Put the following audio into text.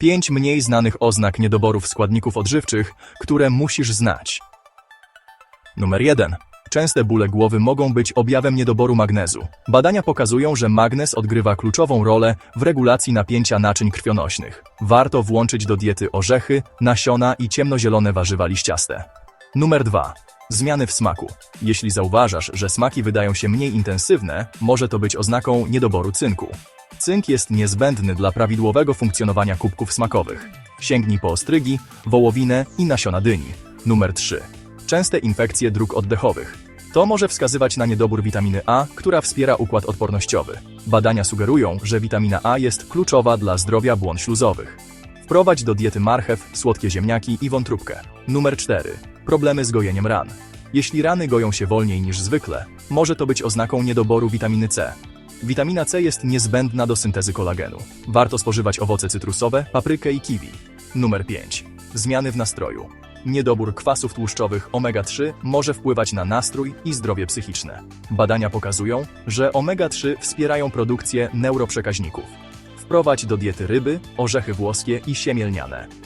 5 mniej znanych oznak niedoborów składników odżywczych, które musisz znać. Numer 1. Częste bóle głowy mogą być objawem niedoboru magnezu. Badania pokazują, że magnez odgrywa kluczową rolę w regulacji napięcia naczyń krwionośnych. Warto włączyć do diety orzechy, nasiona i ciemnozielone warzywa liściaste. Numer 2. Zmiany w smaku. Jeśli zauważasz, że smaki wydają się mniej intensywne, może to być oznaką niedoboru cynku. Cynk jest niezbędny dla prawidłowego funkcjonowania kubków smakowych. Sięgnij po ostrygi, wołowinę i nasiona dyni. Numer 3. Częste infekcje dróg oddechowych. To może wskazywać na niedobór witaminy A, która wspiera układ odpornościowy. Badania sugerują, że witamina A jest kluczowa dla zdrowia błon śluzowych. Wprowadź do diety marchew, słodkie ziemniaki i wątróbkę. Numer 4. Problemy z gojeniem ran. Jeśli rany goją się wolniej niż zwykle, może to być oznaką niedoboru witaminy C. Witamina C jest niezbędna do syntezy kolagenu. Warto spożywać owoce cytrusowe, paprykę i kiwi. Numer 5. Zmiany w nastroju. Niedobór kwasów tłuszczowych omega-3 może wpływać na nastrój i zdrowie psychiczne. Badania pokazują, że omega-3 wspierają produkcję neuroprzekaźników. Wprowadź do diety ryby, orzechy włoskie i siemię lniane.